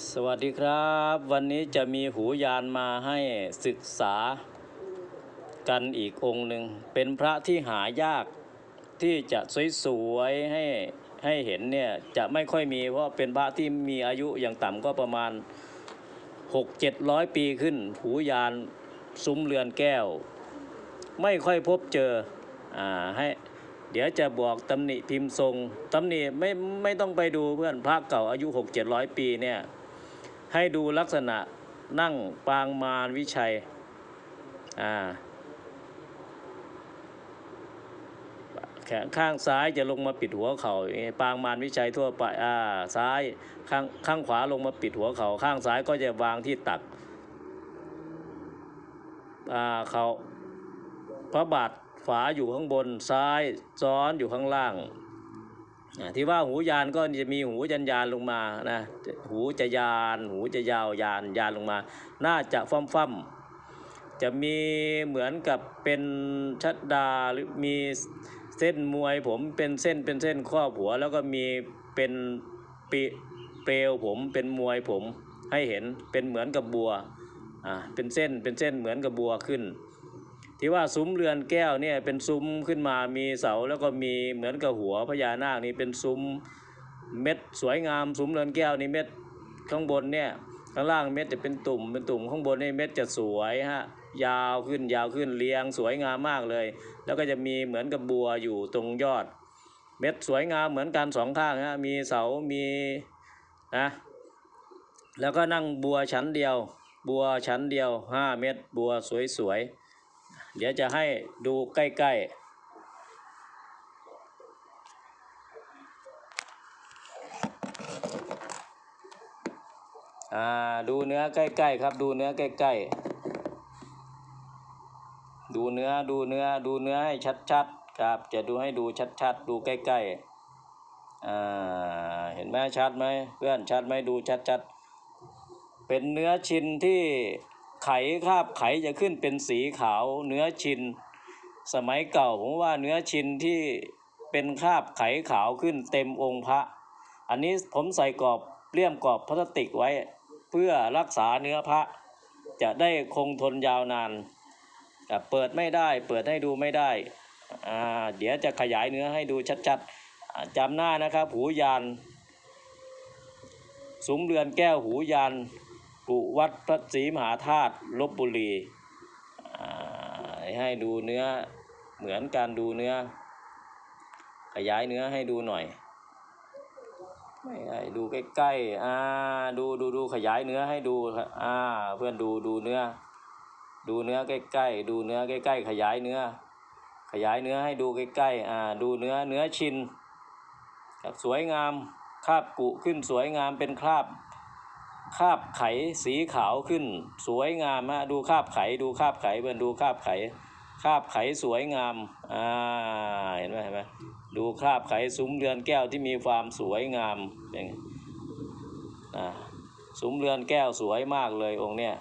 สวัสดีครับ วันนี้จะมีหูยานมาให้ศึกษากันอีกองค์หนึ่ง เป็นพระที่หายากที่จะสวยๆให้ให้เห็นเนี่ยจะไม่ค่อยมีเพราะเป็นพระที่มีอายุอย่างต่ำก็ประมาณ 6 7 0 0 ปีขึ้น หูยานซุ้มเรือนแก้ว ไม่ค่อยพบเจออ่าให้เดี๋ยวจะบอกตำหนิพิมพ์ทรงตำหนิไม่ไม่ต้องไปดูเพื่อนพระเก่าอายุ 6 7 0 0 ปีเนี่ย ให้ดูลักษณะนั่งปางมารวิชัย อ่า แขนข้างซ้ายจะลงมาปิดหัวเขา่าปางมารวิชัยทั่วไป อ่า ซ้ายข้างข้างขวาลงมาปิดหัวเขา่าข้างซ้ายก็จะวางที่ตัก อ่า เขาพระบาทฝาอยู่ข้างบนซ้ายซ้อนอยู่ข้างล่าง ที่ว่าหูยานก็จะมีหูยันยานลงมานะหูจะยาน หูจะยาวยานยานลงมา น่าจะฟ่ำฟ่ำๆจะมีเหมือนกับเป็นชัดดาหรือมีเส้นมวยผมเป็นเส้นเป็นเส้นครอบหัว แล้วก็มีเป็นปีเปลวผมเป็นมวยผมให้เห็นเป็นเหมือนกับบัวอ่าเป็นเส้นเป็นเส้นเหมือนกับบัวขึ้น ที่ว่าซุ้มเรือนแก้วเนี่ยเป็นซุ้มขึ้นมามีเสาแล้วก็มีเหมือนกับหัวพญานาคนี่เป็นซุ้มเม็ดสวยงามซุ้มเรือนแก้วนี่เม็ดข้างบนเนี่ยข้างล่างเม็ดจะเป็นตุ่มเป็นตุ่มข้างบนนี่เม็ดจะสวยฮะยาวขึ้นยาวขึ้นเรียงสวยงามมากเลย แล้วก็จะมีเหมือนกับบัวอยู่ตรงยอด เม็ดสวยงามเหมือนกันสองข้างฮะมีเสามีนะแล้วก็นั่งบัวชั้นเดียว บัวชั้นเดียวห้าเม็ดบัวสวยๆ เดี๋ยวจะให้ดูใกล้ๆอ่าดูเนื้อใกล้ๆครับ ดูเนื้อใกล้ๆ ดูเนื้อดูเนื้อดูเนื้อให้ชัดๆครับ จะดูให้ดูชัดๆ ดูใกล้ๆอ่าเห็นไหมชัดไหมเพื่อนชัดไหมดูชัดๆ เป็นเนื้อชิ้นที่ ไขคราบไขจะขึ้นเป็นสีขาวเนื้อชิน สมัยเก่าผมว่าเนื้อชินที่เป็นคราบไขขาวขึ้นเต็มองค์พระ อันนี้ผมใส่กรอบเลี่ยมกรอบพลาสติกไว้ เพื่อรักษาเนื้อพระ จะได้คงทนยาวนานเปิดไม่ได้เปิดให้ดูไม่ได้เดี๋ยวจะขยายเนื้อให้ดูชัดๆจำหน้านะครับ หูยานสูงเรือนแก้วหูยาน กุวัดพระศรีมหาธาตุลบบุรีให้ดูเนื้อเหมือนการดูเนื้อ ขยายเนื้อให้ดูหน่อย ไม่ได้ดูใกล้ๆอ่าดูดูดูขยายเนื้อให้ดูครับอ่าเพื่อนดูดูเนื้อ ดูเนื้อใกล้ๆดูเนื้อใกล้ๆขยายเนื้อ ขยายเนื้อให้ดูใกล้ๆอ่าดูเนื้อเนื้อชินครับสวยงามคราบกุขึ้นสวยงามเป็นคราบ คาบไขสีขาวขึ้น สวยงามฮะดูคาบไขดูคาบไขเพื่อนดูคาบไขคาบไขสวยงามอ่าเห็นไหมเห็นไหมดูคาบไขซุ้มเรือนแก้วที่มีความสวยงามเป็นไงอ่าซุ้มเรือนแก้วสวยมากเลยองค์เนี้ย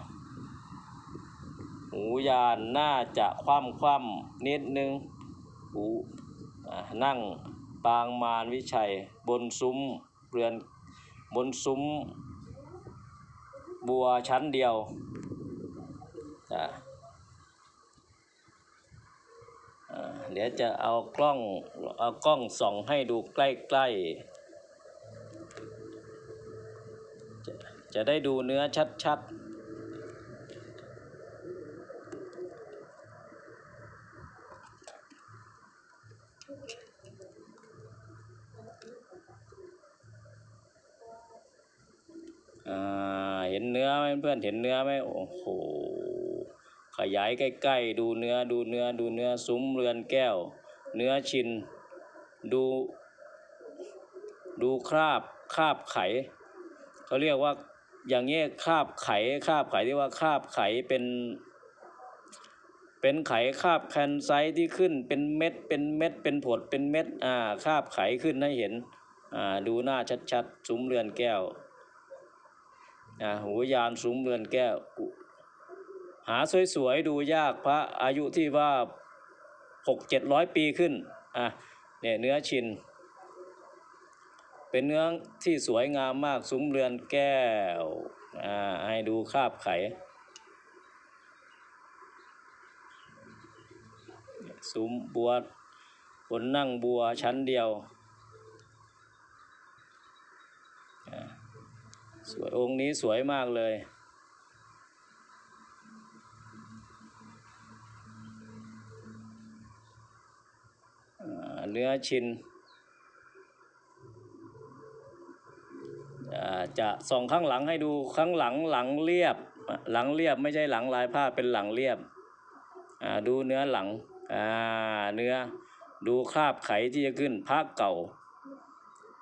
หูยานน่าจะคว่ำคว่ำนิดนึงหูอ่านั่งปางมารวิชัยบนซุ้มเรือนบนซุ้ม บัวชั้นเดียวเดี๋ยวจะเอากล้องเอากล้องส่องให้ดูใกล้ๆจะจะได้ดูเนื้อชัดๆ อ่าเห็ นเนื้อไหมเพื่อนเห็นเนื้อไหมโอ้โหขยายใกล้ๆดูเนื้อดูเนื้อดูเนื้อซุ้มเรือนแก้ว เนื้อชิน ดู ดูคราบคราบไขเขาเรียกว่าอย่างเงี้ยคราบไขคราบไขที่ว่าคราบไขเป็น เป็นไขคราบแคนไซที่ขึ้นเป็นเม็ดเป็นเม็ดเป็นผดเป็นเม็ดอ่าคราบไขขึ้นให้เห็นอ่าดูหน้าชัดๆซุ้มเรือนแก้ว อ่าหูยานซุ้มเรือนแก้ว หาสวยๆดูยากพระอายุที่ว่าหกเจ็ดร้อยปีขึ้นอะเนี่ยเนื้อชิน เป็นเนื้อที่สวยงามมากซุ้มเรือนแก้วอ่าให้ดูคาบไขซุ้มบัวบนนั่งบัวชั้นเดียวอ่า สวยองค์นี้สวยมากเลย เนื้อชิน จะส่องข้างหลังให้ดูข้างหลังหลังเรียบ หลังเรียบไม่ใช่หลังลายผ้าเป็นหลังเรียบ ดูเนื้อหลังเนื้อดูคราบไขที่จะขึ้นพระเก่า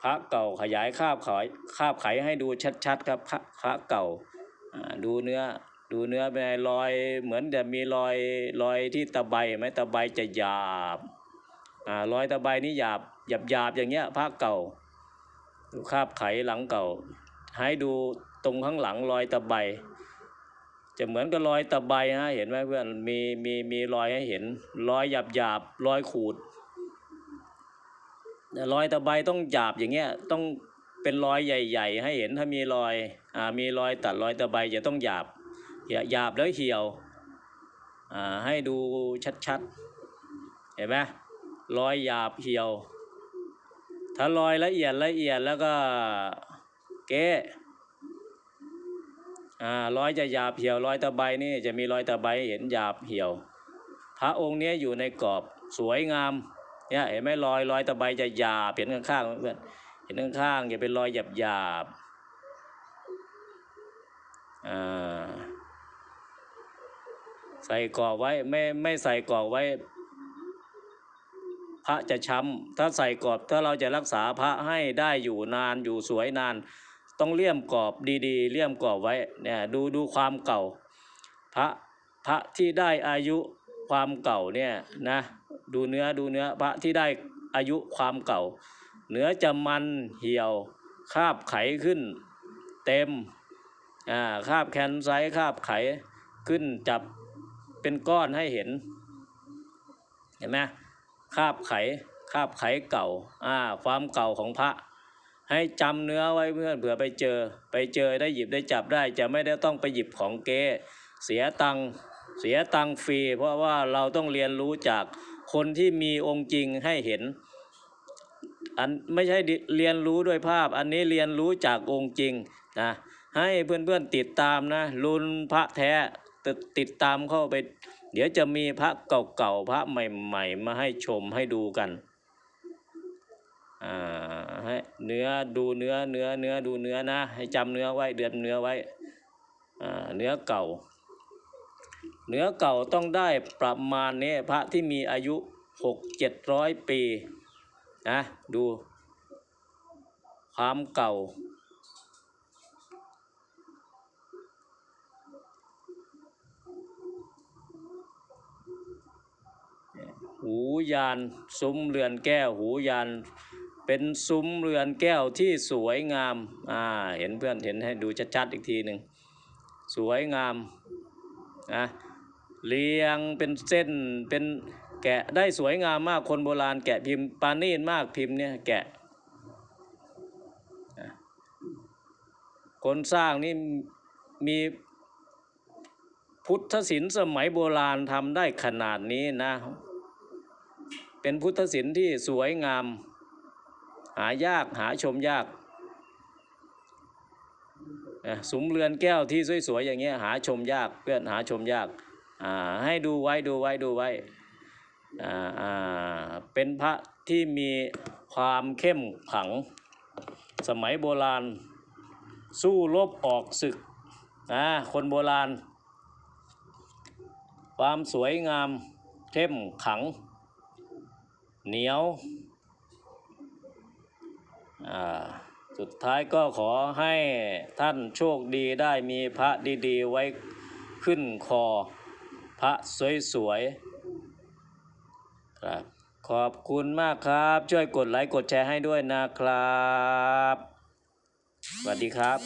พระเก่าขยายคาบไขคาบไขให้ดูชัดๆครับพระพระเก่าดูเนื้อดูเนื้อเป็นไงรอยเหมือนจะมีรอยรอยที่ตะไบไหมตะไบจะหยาบอ่ารอยตะไบนี่หยาบหยาบหยาบอย่างเงี้ยผ้าเก่าดูคาบไขหลังเก่า ให้ดูตรงข้างหลังรอยตะไบจะเหมือนกับรอยตะไบฮะเห็นไหมเพื่อนมีมีมีรอยให้เห็นรอยหยาบหยาบรอยขูด รอยตะไบต้องหยาบอย่างเงี้ยต้องเป็นรอยใหญ่ ๆ ให้เห็นถ้ามีรอยอ่ามีรอยตัดรอยตะไบจะต้องหยาบหยาบแล้วเหี่ยวอ่าให้ดูชัดๆเห็นไหมรอยหยาบเหี่ยว ถ้ารอยละเอียดละเอียดแล้วก็เก๊อ่ารอยจะหยาบเหี่ยวรอยตะไบนี่จะมีรอยตะไบเห็นหยาบเหี่ยว พระองค์เนี้ยอยู่ในกรอบสวยงาม เนี่ยเห็นไหมรอยรอยตะไบจะหยาบเห็นข้างๆเพื่อนเห็นข้างๆจะเป็นรอยหยาบหยาบใส่กรอบไว้ไม่ไม่ใส่กรอบไว้ พระจะช้ำถ้าใส่กรอบถ้าเราจะรักษาพระให้ได้อยู่นานอยู่สวยนาน ต้องเลี่ยมกรอบดีๆ เลี่ยมกรอบไว้เนี่ยดูดูความเก่า พระพระที่ได้อายุความเก่าเนี่ยนะ ดูเนื้อดูเนื้อพระที่ได้อายุความเก่า เนื้อจะมันเหี่ยวคาบไขขึ้น เต็มอ่าคาบแคนไซคาบไขขึ้นจับเป็นก้อนให้เห็น เห็นไหมคาบไขคาบไขเก่าอ่าความเก่าของพระ ให้จำเนื้อไว้เพื่อนเผื่อไปเจอ ไปเจอได้หยิบได้จับได้ จะไม่ได้ต้องไปหยิบของเก๊เสียตังเสียตังฟรีเพราะว่าเราต้องเรียนรู้จาก คนที่มีองค์จริงให้เห็น อันไม่ใช่เรียนรู้ด้วยภาพ อันนี้เรียนรู้จากองค์จริงนะให้เพื่อนๆติดตามนะรุนพระแท้ติดตามเข้าไป เดี๋ยวจะมีพระเก่าๆพระใหม่ๆ มาให้ชมให้ดูกันอ่าให้เนื้อดูเนื้อเนื้อเนื้อดูเนื้อนะ ให้จำเนื้อไว้เดือนเนื้อไว้อ่าเนื้อเก่า เนื้อเก่าต้องได้ประมาณนี้พระที่มีอายุหกเจ็ดร้อยปีนะดูความเก่า หูยานซุ้มเรือนแก้วหูยานเป็นซุ้มเรือนแก้วที่สวยงาม อ่า เห็นเพื่อนเห็นให้ดูชัดๆอีกทีหนึ่ง สวยงามนะ เรียงเป็นเส้นเป็นแกะได้สวยงามมากคนโบราณแกะพิมพ์ปานีตมากพิมพ์เนี่ยแกะ คนสร้างนี่มีพุทธศิลป์สมัยโบราณทำได้ขนาดนี้นะ เป็นพุทธศิลป์ที่สวยงาม หายากหาชมยากสมเรือนแก้วที่สวยๆอย่างเงี้ยหาชมยากเพื่อนหาชมยาก อ่าให้ดูไว้ดูไว้ดูไว้อ่าอ่าเป็นพระที่มีความเข้มขัง สมัยโบราณ สู้รบออกศึกนะคนโบราณ ความสวยงามเข้มขัง เหนียวอ่าสุดท้ายก็ขอให้ท่านโชคดีได้มีพระดี ๆ ไว้ขึ้นคอ พระสวยๆครับขอบคุณมากครับ ช่วยกดไลค์กดแชร์ให้ด้วยนะครับ สวัสดีครับ